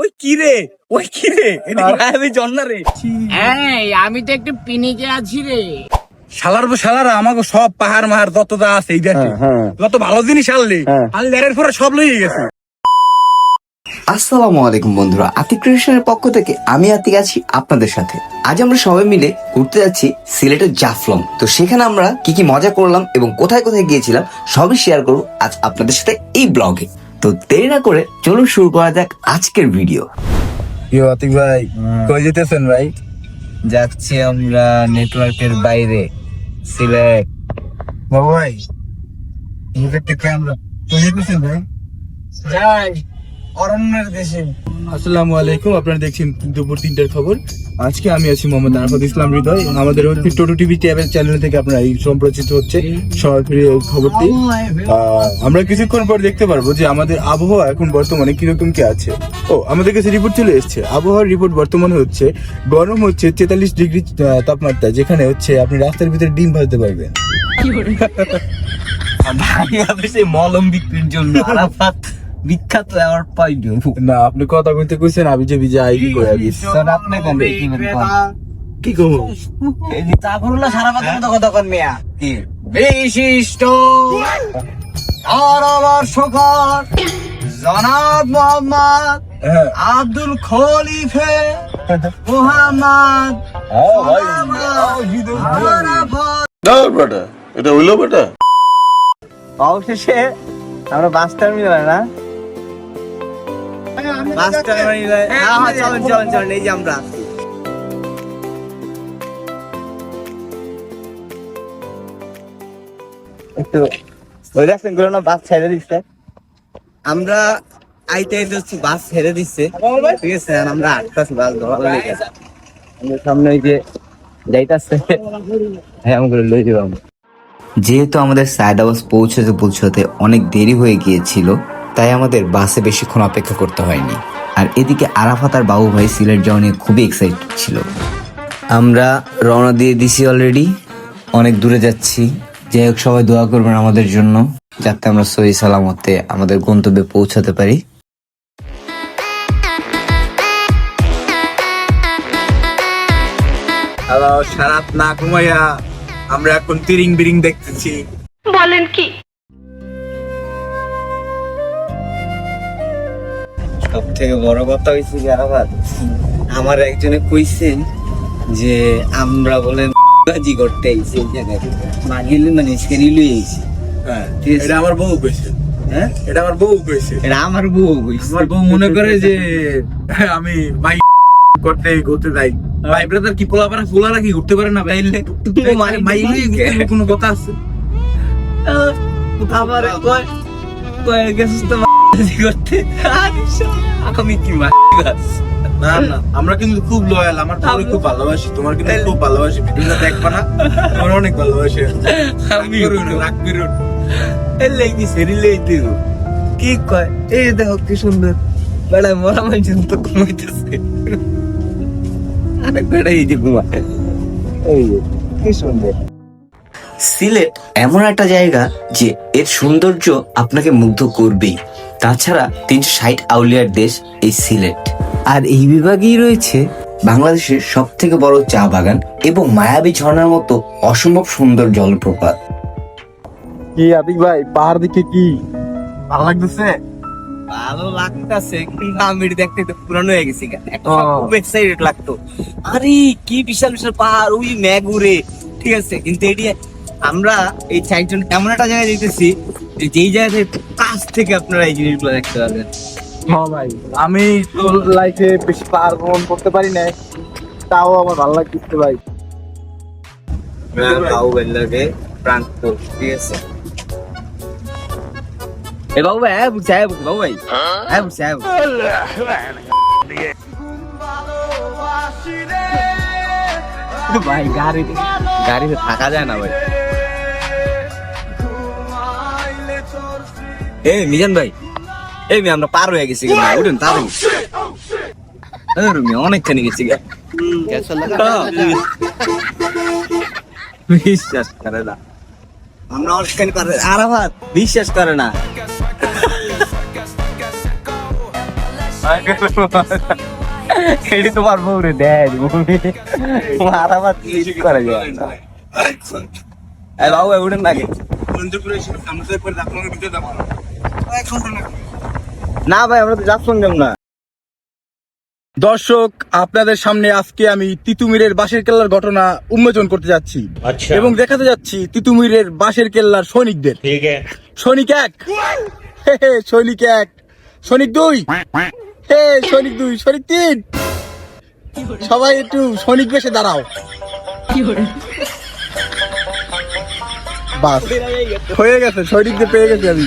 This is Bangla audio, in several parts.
ওই কি রে? ওই কি রে? এটা মায়াবী রে? হ্যাঁ আমি তো একটু পিনিকে আছি রে। শালার শালারা আমাকে সব পাহাড় মাহার যত যা আছে এই দেখে। যত ভালো জিনিস আনলি আনলি এর পরে সব লইয়ে গেছে। আসসালামু আলাইকুম বন্ধুরা আতিক ক্রিয়েশনের পক্ষ থেকে আমি আতিক আছি আপনাদের সাথে। আজ আমরা সবাই মিলে ঘুরতে যাচ্ছি সিলেটের জাফলং। তো সেখানে আমরা কি কি মজা করলাম এবং কোথায় কোথায় গিয়েছিলাম সবই শেয়ার করব আজ আপনাদের সাথে এই ব্লগে তো দেরি না করে চলুন শুরু করা যাক আজকের ভিডিও ইয়ো আতিক ভাই কই যেতেছেন ভাই? যাচ্ছি আমরা নেটওয়ার্কের বাইরে সিলেক্ট বাবু ভাই ক্যামেরা কই যেতেছেন ভাই? যাই। অরণ্যের দেশে। আসসালামু আলাইকুম আপনারা দেখছেন দুপুর তিনটার খবর। আজকে আমি আছি মোহাম্মদ আরাফাত ইসলাম হৃদয় আমাদের হচ্ছে টোটো টিভি ট্যাবেল চ্যানেল থেকে আপনারা এই সম্প্রচারিত হচ্ছে সরাসরি খবরটি। আহ, আমরা কিছুক্ষণ পর দেখতে পারব যে আমাদের আবহাওয়া এখন বর্তমানে কীরকম কি আছে। ও আমাদের কাছে রিপোর্ট চলে এসেছে। আবহাওয়ার রিপোর্ট বর্তমানে হচ্ছে গরম হচ্ছে তেতাল্লিশ ডিগ্রি তাপমাত্রা যেখানে হচ্ছে আপনি রাস্তার ভিতরে ডিম ভাজতে পারবেন। বাংলাদেশে মলম বিক্রির জন্য আরাফাত। বিখ্যাত অ্যাওয়ার্ড পাইল না আপনি কথা কইতে কইছেন আমি যে বিজয় আইডি করে দিচ্ছি আপনি কোন কি চাকরুল্লাহ সারা মতো কথা কন মিয়া। কি? বিশিষ্ট আর আমার শোকর জনাব মোহাম্মদ হ্যাঁ। আব্দুল খলিফে মোহাম্মদ আরাফাত এটা হইল বেটা। অবশেষে আমরা বাস টার্মিনাল না বাস টার্মিনাল হ্যাঁ হ্যাঁ চলেন চলেন চলেন এই যে আমরা। একটু ওই দেখছেনগুলো না বাস ছেড়ে দিচ্ছে। আমরা আইতে আইতে হচ্ছে বাস ছেড়ে দিচ্ছে। ঠিক আছে আমরা আটকাছি বাস ধরা লেগে আমাদের সামনে ওই যে যাইতাছে হ্যাঁ আমাকে লই যাব। যেহেতু আমাদের সাইড হাউস পৌঁছতে পৌঁছতে অনেক দেরি হয়ে গিয়েছিল তাই আমাদের বাসে বেশিক্ষণ অপেক্ষা করতে হয়নি। আর এদিকে আরাফাত আর বাবু ভাই সিলেট যাওয়া নিয়ে খুবই এক্সাইটেড ছিল। আমরা রওনা দিয়ে দিছি অলরেডি অনেক দূরে যাচ্ছি। যাই হোক সবাই দোয়া করবেন আমাদের জন্য যাতে আমরা সহি সালামতে আমাদের গন্তব্যে পৌঁছাতে পারি। হ্যালো সারাত না ঘুমাইয়া আমরা এখন তিরিং বিরিং দেখতেছি। বলেন কি? সব থেকে বড় কথা হয়েছে কি আরাফাত আমার একজনে কইছেন যে আমরা বলেন বাজি করতে আইছি এই জায়গায়। মাগিলে মানে সেরিলু আইছি। হ্যাঁ এটা আমার বউ কইছে। হ্যাঁ? এটা আমার বউ কইছে। এটা আমার বউ কইছে। আমার বউ মনে করে যে আমি ভাই করতে ঘুরতে যাই। ভাই ব্রাদার কি পোলা পারা ঘুরতে পারে না? মাইলে কোনো কথা আছে। আবার কয় কয় গেছিস তো বাজি করতে কি না না আমরা কিন্তু খুব লয়াল আমার তোমার খুব ভালোবাসি তোমার কিন্তু খুব ভালোবাসি ভিডিওটা দেখবা না তোমার অনেক ভালোবাসি। আমি করো এই লেগি সেরিলে দিও কি কয়? এই দেখো কি সুন্দর। বেড়া মরা মানুষ তো ঘুমাইতেছে। আরে বেড়া এই যে ঘুমায়। এই কি সুন্দর। সিলেট এমন একটা জায়গা যে এর সৌন্দর্য আপনাকে মুগ্ধ করবেই। তাছাড়া তিনশো ষাট আউলিয়ার দেশ এই সিলেট। আর এই বিভাগেই রয়েছে বাংলাদেশের সব থেকে বড় চা বাগান এবং মায়াবী ঝর্ণার মতো অসম্ভব সুন্দর জলপ্রপাত। কি আদিক ভাই পাহাড় দিকে কি ভালো লাগতেছে? ভালো লাগতেছে কিন্তু আমি দেখতে একটু পুরানো হয়ে গেছি। গা। খুব এক্সাইটেড লাগতো। আরে কি বিশাল বিশাল পাহাড় ওই ম্যাগ উড়ে ঠিক আছে কিন্তু এটি আমরা এই চারজন এমন একটা জায়গায় যেতেছি যে যেই জায়গা থেকে কাছ থেকে আপনারা এই জিনিসগুলো দেখতে পারবেন। হ্যাঁ ভাই আমি তো লাইফে বেশি ভ্রমণ করতে পারি না তাও আমার ভালো লাগতেছে ভাই। বাবু বেল্লাকে প্রান্ত ঠিক আছে। এ বাবু ভাই হ্যাঁ বুঝছে হ্যাঁ বুঝছে বাবু ভাই। হ্যাঁ বুঝছে হ্যাঁ বুঝছে। ভাই গাড়ি গাড়িতে থাকা যায় না ভাই। এ মিজান ভাই। এই মি আমরা পার হয়ে গেছি কিন্তু উঠুন তাড়াতাড়ি। এ রুমি অনেকখানি গেছি গা। বিশ্বাস করে না। আমরা অনেকখানি পার আরাফাত বিশ্বাস করে না। এটি তোমার বউ রে দেখ মারামার ঠিক করা যায় না বাবু উঠেন নাকি না ভাই আমরা তো যাচ্ছিলাম না। দর্শক আপনাদের সামনে আজকে আমি তিতুমিরের বাঁশের কেল্লার ঘটনা উন্মোচন করতে যাচ্ছি। আচ্ছা। এবং দেখাতে যাচ্ছি তিতুমিরের বাঁশের কেল্লার সৈনিকদের। সৈনিক এক। সৈনিক এক। সৈনিক দুই। হে সৈনিক দুই সৈনিক তিন। সবাই একটু সৈনিক বেশে দাঁড়াও। বাস। হয়ে গেছে সৈনিকদের পেয়ে গেছি আমি।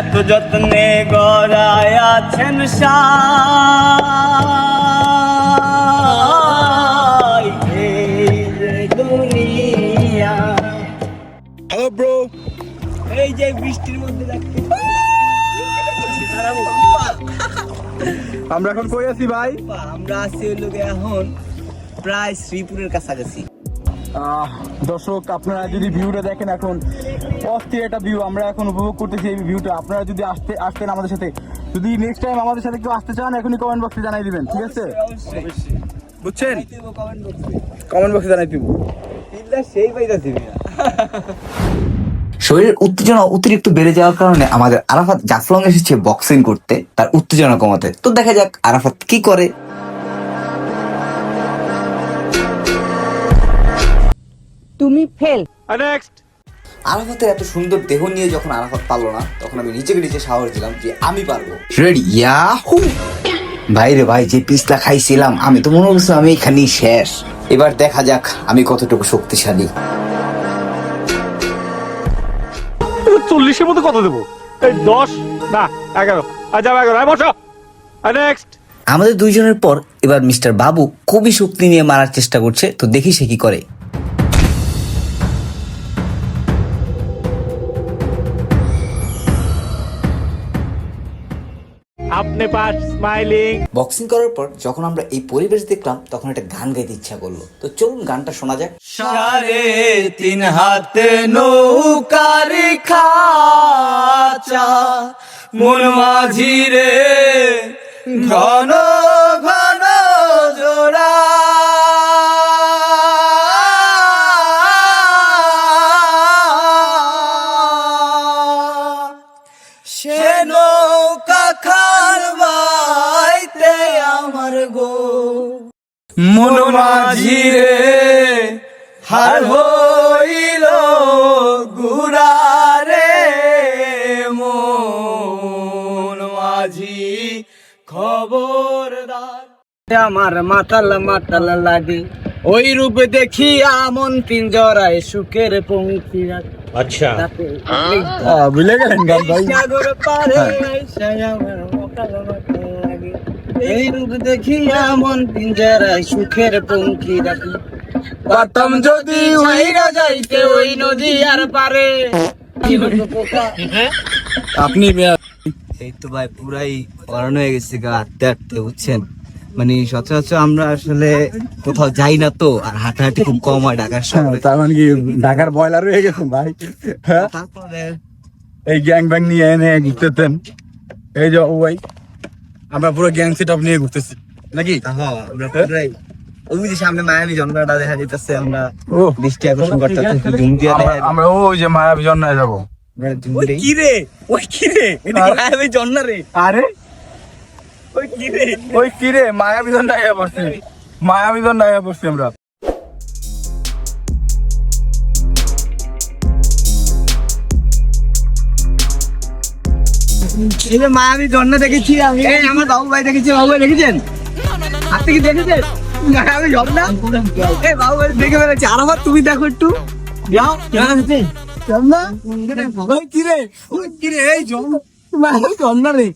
এত যত্নে গড়াইয়াছেন সাই। এই যে দুনিয়া। হ্যালো ব্রো এই যে বৃষ্টির মধ্যে আমরা এখন কই আছি ভাই? আমরা আছি হলো এখন প্রায় শ্রীপুরের কাছাকাছি। দর্শক আপনারা যদি ভিউটা দেখেন এখন অস্থির একটা ভিউ আমরা এখন উপভোগ করতেছি এই ভিউটা আপনারা যদি আসতে আসতেন আমাদের সাথে যদি নেক্সট টাইম আমাদের সাথে কেউ আসতে চান এখনই কমেন্ট বক্সে জানাই দিবেন ঠিক আছে? বুঝছেন? কমেন্ট বক্সে জানাই দিব। সেই পাইতাছি শরীরের উত্তেজনা অতিরিক্ত বেড়ে যাওয়ার কারণে আমাদের আরাফাত জাফলং এসেছে বক্সিং করতে তার উত্তেজনা কমাতে। তো দেখা যাক আরাফাত কি করে। তুমি ফেল। আরাফাতের এত সুন্দর দেহ নিয়ে যখন আরাফাত পারল না তখন আমি নিচেকে নিচে সাহস দিলাম যে আমি পারব। রেডি ইয়াহু ভাই রে ভাই যে পিসটা খাইছিলাম আমি তো মনে করছিলাম আমি এখানেই শেষ। এবার দেখা যাক আমি কতটুকু শক্তিশালী। চল্লিশের মধ্যে কত দেবো? এই দশ? না এগারো। আর যাব এগারো বসো। আর নেক্সট আমাদের দুইজনের পর এবার মিস্টার বাবু খুবই শক্তি নিয়ে মারার চেষ্টা করছে তো দেখি সে কি করে। আপনি পাস স্মাইলিং বক্সিং করার পর যখন আমরা এই পরিবেশ দেখলাম তখন একটা গান গাইতে ইচ্ছা করল। তো চলুন গানটা শোনা যাক। সারে তিন হাতে নৌকার খাচা মন মাঝিরে ঘন ঘন জোড়া মন মাঝি রে হার হইল গুড়ারে মন মাঝি খবরদার আমার মাতাল মাতাল লাগে ওই রূপে দেখি আমন পিঞ্জরায় সুখের পঙ্ক্তি আচ্ছা। ভুলে গেলেন গান ভাই। সাগর পারে আমার এই রূপ দেখি আমন পিঞ্জরায় সুখের পঙ্ক্তি রাখি। পাতাম যদি ওইরা যাইতে ওই নদী আর পারে। আপনি এই তো ভাই পুরাই অরণ হয়ে গেছে গা হাঁটতে হাঁটতে বুঝছেন? মানে সচরাচর আমরা আসলে কোথাও যাই না তো আর হাঁটাহাঁটি খুব কম হয় ঢাকার শহরে। তার মানে কি ঢাকার বয়লার হয়ে গেছেন ভাই? হ্যাঁ? এই গ্যাং ব্যাং নিয়ে এনে ঘুরতেছেন। এই যে ও ভাই। আমরা পুরো গ্যাং সেট আপ নিয়ে ঘুরতেছি। নাকি? হ্যাঁ, ওই যে সামনে দেখা যাইতেছে আমরা দৃষ্টি আকর্ষণ করতেছি জুম দিয়ে আমরা- আমরা ওই যে মায়াবী জন্নায় যাব। ওই কি রে? ওই কি রে? এটা কি মায়ামি জন্না রে? আরে? ওই কি রে? ওই কি রে? মায়াবী জন্নায় পড়ছে। মায়াবী দণ্ডে পড়ছি আমরা। এই যে আমি জন্ম দেখেছি আমি এই আমার বাবু ভাই দেখেছি বাবু ভাই দেখেছেন? আপনি কি দেখেছেন? আমি জন্না এই বাবু ভাই দেখে ফেলেছি। আরাফাত তুমি দেখো একটু। যাও জন্না কি রে কি রে এই জন্না রে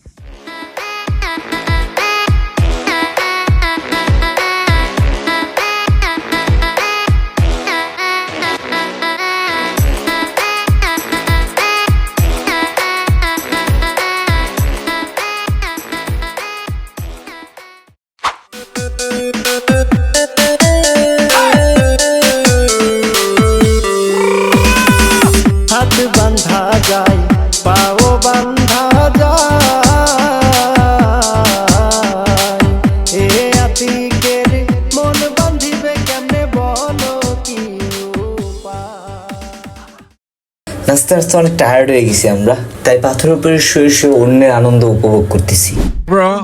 আস্তে আস্তে অনেক টায়ার্ড হয়ে গেছি আমরা। তাই পাথরের উপরে শুয়ে শুয়ে অন্যের আনন্দ উপভোগ করতেছি। Bro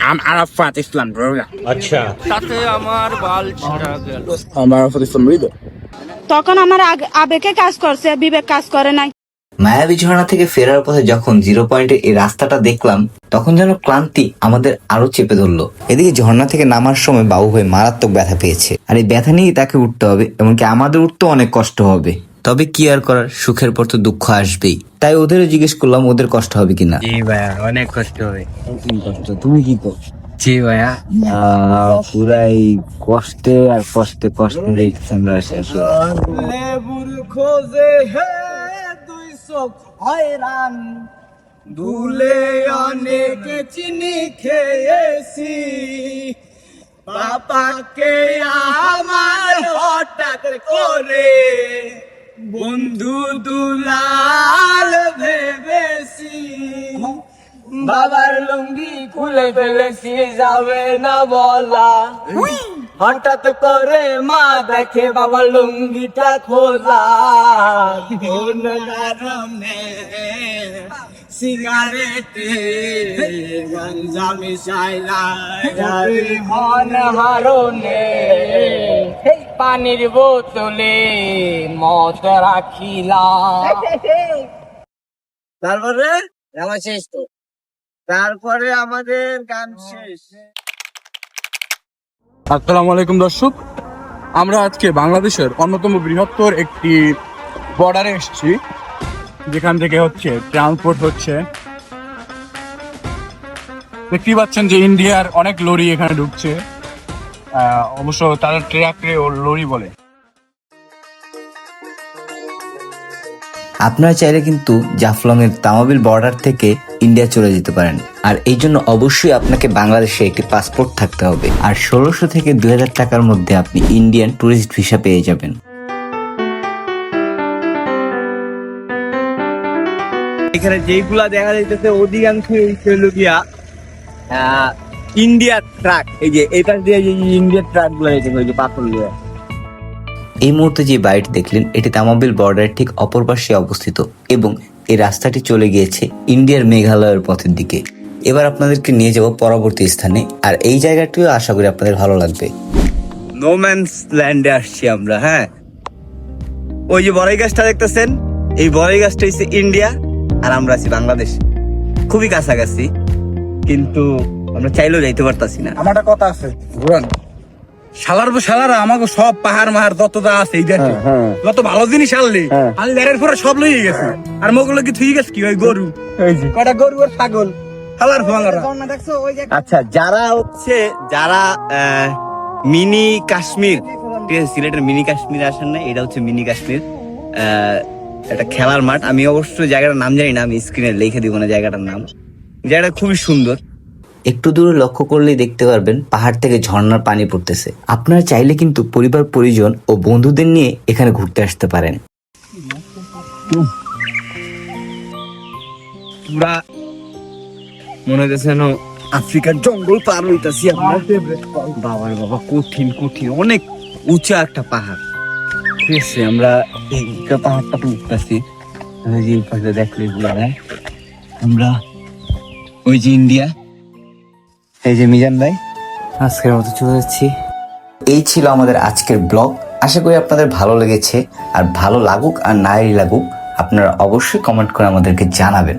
am Arafat Islam bro আমার বাল ছিঁড়া গেল। আমার আরাফাত ইসলাম হৃদয় তখন আমার আগ- আবেগে কাজ করছে বিবেক কাজ করে নাই। মায়াবী ঝর্ণা থেকে ফেরার পথে যখন জিরো পয়েন্টে এই রাস্তাটা দেখলাম তখন যেন ক্লান্তি আমাদের আরও চেপে ধরলো। এদিকে ঝর্ণা থেকে নামার সময় বাবু হয়ে মারাত্মক ব্যথা পেয়েছে। আর এই ব্যথা নিয়েই তাকে উঠতে হবে এমনকি আমাদের উঠতেও অনেক কষ্ট হবে। তবে কি আর করার সুখের পর তো দুঃখ আসবেই। তাই ওদেরও জিজ্ঞেস করলাম ওদের কষ্ট হবে কিনা? জি ভাইয়া অনেক কষ্ট হবে। কষ্ট তুমি কি কর? জি ভাইয়া। পুরাই কষ্টে আর কষ্টে কষ্ট আমরা শেষ লেবুর খোঁজে হে দুই চোখ হয়রান। দুলে অনেক চিনি খেয়েছি। পাপাকে আমার হঠাৎ করে বন্ধু দুলাল ভেবেছি। বাবার লুঙ্গি খুলে ফেলেছি যাবে না বলা। হঠাৎ করে মা দেখে বাবার লুঙ্গিটা খোলা। সিগারেটে গঞ্জা মন হারনে পানির বোতলে মত রাখিলা। তারপরে? আমার শেষ তো। তারপরে আমাদের গান শেষ। আসসালামু আলাইকুম দর্শক। আমরা আজকে বাংলাদেশের অন্যতম বৃহত্তর একটি বর্ডারে এসেছি যেখান থেকে হচ্ছে ট্রান্সপোর্ট হচ্ছে। দেখতেই পাচ্ছেন যে ইন্ডিয়ার অনেক লরি এখানে ঢুকছে। আহ, অবশ্য তারা ট্রাকরে ও লরি বলে। আপনারা চাইলে কিন্তু জাফলং এর তামাবিল বর্ডার থেকে ইন্ডিয়া চলে যেতে পারেন। আর এই জন্য অবশ্যই আপনাকে বাংলাদেশে একটি পাসপোর্ট থাকতে হবে। আর ষোলোশো থেকে দুই হাজার টাকার মধ্যে আপনি ইন্ডিয়ান ট্যুরিস্ট ভিসা পেয়ে যাবেন। এখানে যেইগুলা দেখা যাইতেছে অধিকাংশ হইল গিয়া আহ, ইন্ডিয়ার ট্রাক এই যে এই পাশ দিয়ে ইন্ডিয়ার ট্রাকগুলো ওই যে পাথর দিয়ে এই মুহূর্তে যে বাড়িটি দেখলেন এটি তামাবিল বর্ডারের ঠিক অপর পাশে অবস্থিত এবং এই রাস্তাটি চলে গিয়েছে ইন্ডিয়ার মেঘালয়ের পথের দিকে। এবার আপনাদেরকে নিয়ে যাব পরবর্তী স্থানে। আর এই জায়গাটিও আশা করি আপনাদের ভালো লাগবে। নোম্যান্স ল্যান্ডে আসছি আমরা হ্যাঁ। ওই যে বড়াই গাছটা দেখতেছেন? এই বড়াই গাছটা হচ্ছে ইন্ডিয়া আর আমরা আছি বাংলাদেশ। খুবই কাছাকাছি কিন্তু আমরা চাইলেও যাইতে পারতাছি না। আমার একটা কথা আছে ঘুরান। শালার শালারা আমাকে সব পাহাড় মাহাড় যত যা আছে এই দেখে। যত ভালো জিনিস আনলি আমি বেড়ের পরে সব লইয়ে গেছে। আর মগুলো কি থুই গেছে কি ওই গরু। কয়টা গরু আর ছাগল? শালার ফালারা আচ্ছা যারা হচ্ছে যারা আহ, মিনি কাশ্মীর ঠিক আছে সিলেটের মিনি কাশ্মীর আসেন না এটা হচ্ছে মিনি কাশ্মীর। আহ, একটা খেলার মাঠ। আমি অবশ্য জায়গাটার নাম জানি না আমি স্ক্রিনে লিখে দিব না জায়গাটার নাম। জায়গাটা খুবই সুন্দর। একটু দূরে লক্ষ্য করলেই দেখতে পারবেন পাহাড় থেকে ঝর্ণার পানি পড়তেছে। আপনারা চাইলে কিন্তু পরিবার, পরিজন ও বন্ধুদের নিয়ে এখানে ঘুরতে আসতে পারেন। পুরা মনে যেন আফ্রিকার জঙ্গল পার হইতাছি বাবার বাবা, কঠিন কঠিন, অনেক উঁচা একটা পাহাড়। ঠিক আছে, আমরা এইটা পাহাড়টা উঠতেছি দেখলে আমরা ওই যে ইন্ডিয়া এই যে মিজান ভাই আজকের মতো চলে যাচ্ছি। এই ছিল আমাদের আজকের ব্লগ। আশা করি আপনাদের ভালো লেগেছে। আর ভালো লাগুক আর নাই লাগুক আপনারা অবশ্যই কমেন্ট করে আমাদেরকে জানাবেন।